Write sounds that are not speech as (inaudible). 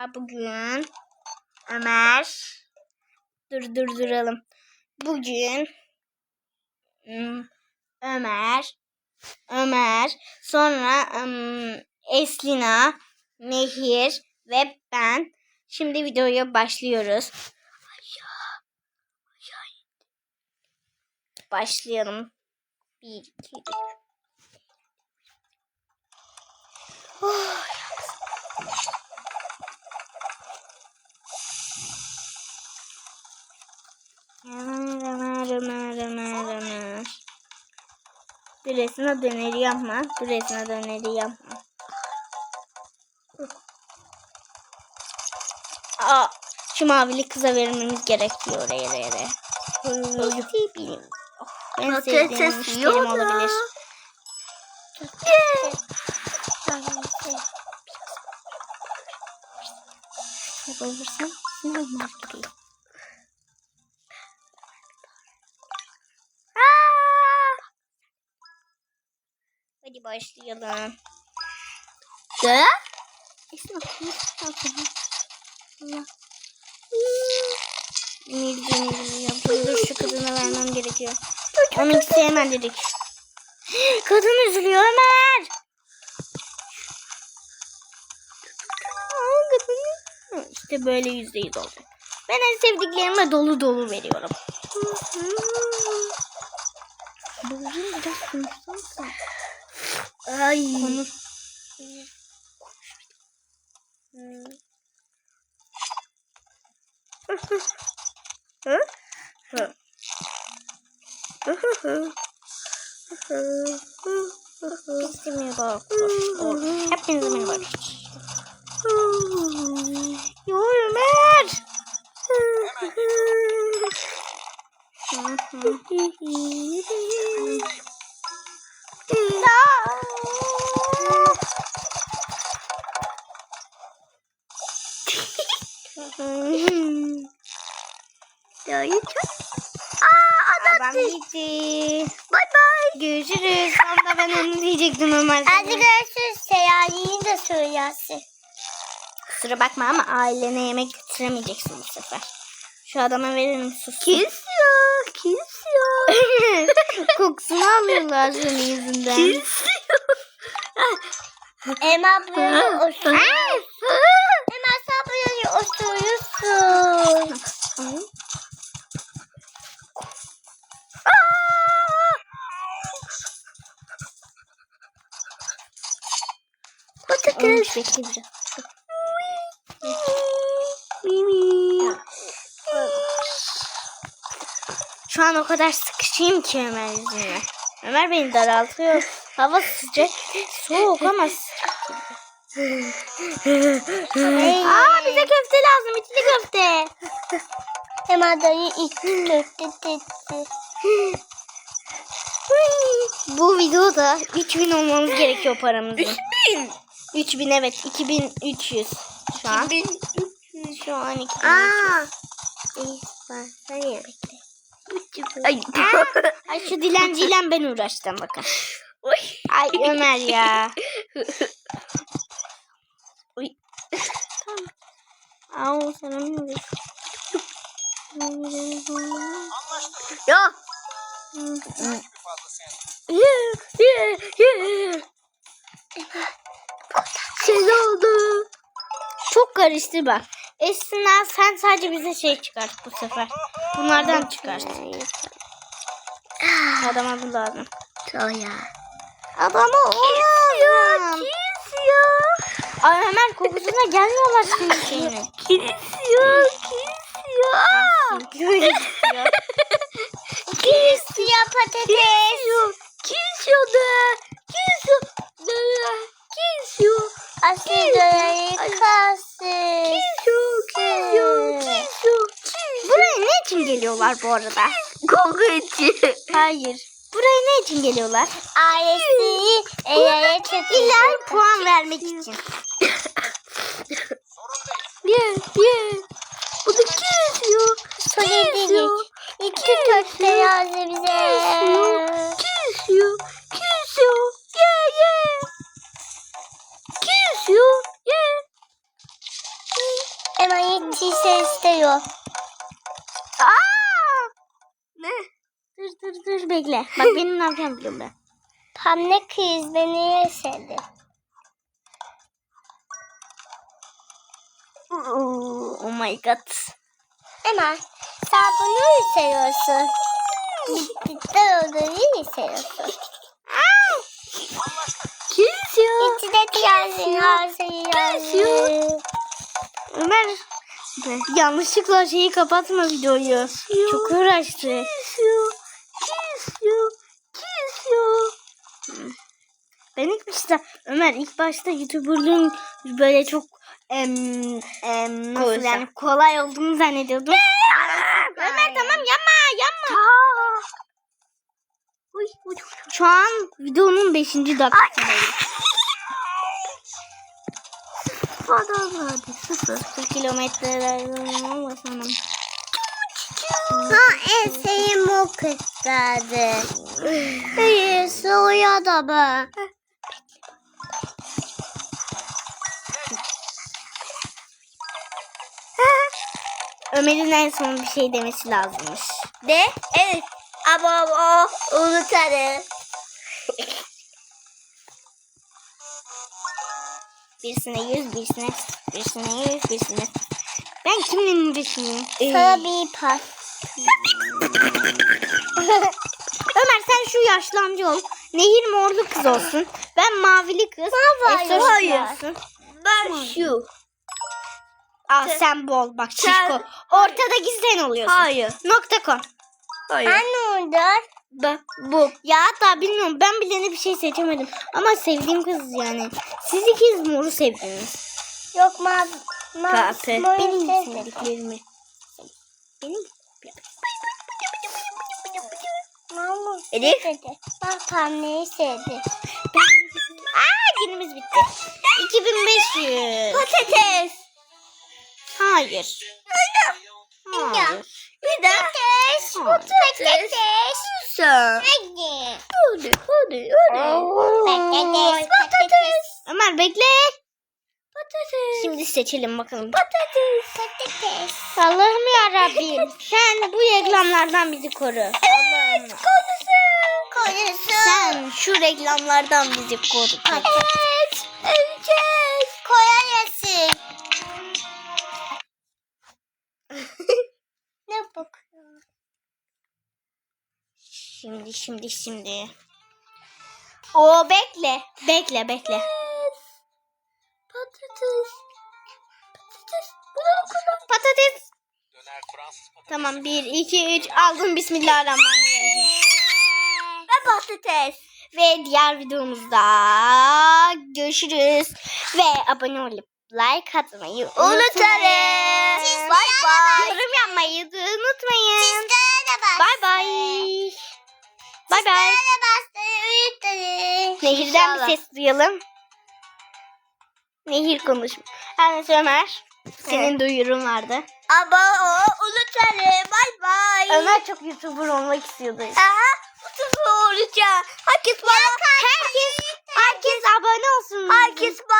Bugün Ömer dur durduralım. Bugün hmm, Ömer Ömer sonra hmm, Eslina Nehir ve ben şimdi videoya başlıyoruz. Başlayalım. Bir, iki, üç. Oh, Ömer, Ömer, Ömer, Ömer, Ömer. Düresine döneri yapma. Düresine döneri yapma. Aa, şu mavili kıza vermemiz gerekiyor oraya yere. Benim. Ben sevdiğim müşterim olabilir. Bayılırsam sinir marketiyim. Hadi başlayalım. De? Esma. Allah. Emir Cemil yapıyor. Dur şu kadına vermem gerekiyor. Onu hiç sevmem dedik. Kadın üzülüyor Ömer. İşte böyle yüzde yüz oldu. Ben en sevdiklerime dolu dolu veriyorum. Bugün biraz. Ay. Konuş. Hı? Hı. Hepinize merhaba arkadaşlar. Hepinize merhaba arkadaşlar. Ya yeter. Adam gitti. Bay bay. Görüşürüz. Sonra ben onu diyecektim Ömer. Hadi görüşürüz. Seyaliğini de söylersin. Kusura bakma ama ailene yemek götüremeyeceksin bu sefer. Şu adama verelim sus. Kesiyor. Kesiyor. (laughs) Kokusunu alıyorlar senin yüzünden. Kesiyor. (laughs) Emma böyle osuruyor. Osuruyorsun. Patates. Bekle biraz. Mimi. Şu an o kadar sıkışayım ki Ömer yüzünden. Ömer beni daraltıyor. Hava sıcak. Soğuk ama. Aa bize köfte lazım. İçli köfte. Emma dayı içti köfte tetti. Bu videoda 3000 olmamız gerekiyor paramızın. 3000. 3000 evet 2300 şu an. 2300. Şu an 2300. Aa. İyi ben bekle. Ay. Ay şu dilenciyle ben uğraştım bakın. Ay Ömer ya. (laughs) Au sen uğraş. Ya. Şey oldu. Çok karıştı bak. Esna sen sadece bize şey çıkart bu sefer. Bunlardan çıkart. Adama bu lazım. Soya. Adama o lazım. Ay hemen kokusuna gelmiyorlar senin şeyine. Aa. Böyle çıkıyor. Kesiyor patates. Kesiyor. Kesiyor da. Kesiyor. Da. Kesiyor. Aslında kalsın. Kesiyor. Kesiyor. Kesiyor. Buraya ne için geliyorlar bu arada? Kavga ediyor. Hayır. Buraya ne için geliyorlar? Ailesi çekiyor. İlla puan vermek için. Ye ye. Bu da kesiyor. Kesiyor. İki köfte lazım bize. Kesiyor. Kesiyor. Kesiyor. Ye ye. Kesiyor. Ye. Hemen yetişse istiyor. Aa! Ne? Dur dur dur bekle. Bak benim ne yapacağımı biliyorum (laughs) ben. Pamne kız beni yeşerdi. Oh my god. Hemen sen bunu mu seviyorsun? Bittikten olduğunu mu seviyorsun? Kesiyor. İçine her şeyi yazıyor. Ömer. Yanlışlıkla şeyi kapatma videoyu. Çok uğraştı. Kesiyor. Kesiyor. Kesiyor. Ben ilk başta Ömer ilk başta YouTuber'lığın böyle çok em, em, nasıl yani kolay olduğunu zannediyordum. Ömer tamam yapma yapma. Uy, uy, uy. Şu an videonun 5. dakikasındayız. Adam hadi sıfır. 1 kilometrelerden olmasın. Ha eseğim o kısladı. İyi soya da be. Ömer'in en son bir şey demesi lazımmış. De? Evet. Ama o unutarım. (laughs) Birisine 100, birisine birisine 100, birisine Ben kimin birisiyim? Sana bir pas. (laughs) Ömer sen şu yaşlı amca ol. Nehir morlu kız olsun. Ben mavili kız. Efsoş hayır. Ben şu. Aa Sen- sen bol bak şişko. Ortadaki sen oluyorsun. Hayır. Nokta com. Ben orada. Bu. bu. Ya hatta bilmiyorum ben bile bir şey seçemedim. Ama sevdiğim kız yani. Siz ikiz moru sevdiniz. Yok mavi. Mavi. Kahpe. mavi Benim sevdim. sevdiklerimi. Benim Mama. Elif. sevdi. Ben pembeyi sevdim. Aa günümüz bitti. 2500. Patates. Hayır. Hayır. Bir de patates. Patates. Sen. Hadi. Hadi hadi Patates. Patates. Ömer bekle. Patates. Şimdi seçelim bakalım. Patates. Patates. Allah'ım ya Rabbim. Sen bu reklamlardan bizi koru. Evet. Konusu. Konusu. Sen şu reklamlardan bizi koru. Patates. Öleceğiz. Koyarasın. Ne bakıyor? Şimdi şimdi şimdi. O bekle. Bekle bekle. Patates. Patates. Patates. Döner Fransız patates. Tamam 1 2 3 aldım bismillahirrahmanirrahim. Ve patates. Ve diğer videomuzda görüşürüz. Ve abone olup like atmayı unutmayın. Bay bay. Yorum yapmayı unutmayın. Bay bay. Bay bay. Nehirden bir ses duyalım. Nehir konuş. Her neyse Ömer. Senin duyurun vardı. Ama o unutarım. Bay bay. Ömer çok YouTuber olmak istiyordu. Aha. Unutur olacağım. Herkes bana Herkes herkes abone olsun. herkes bana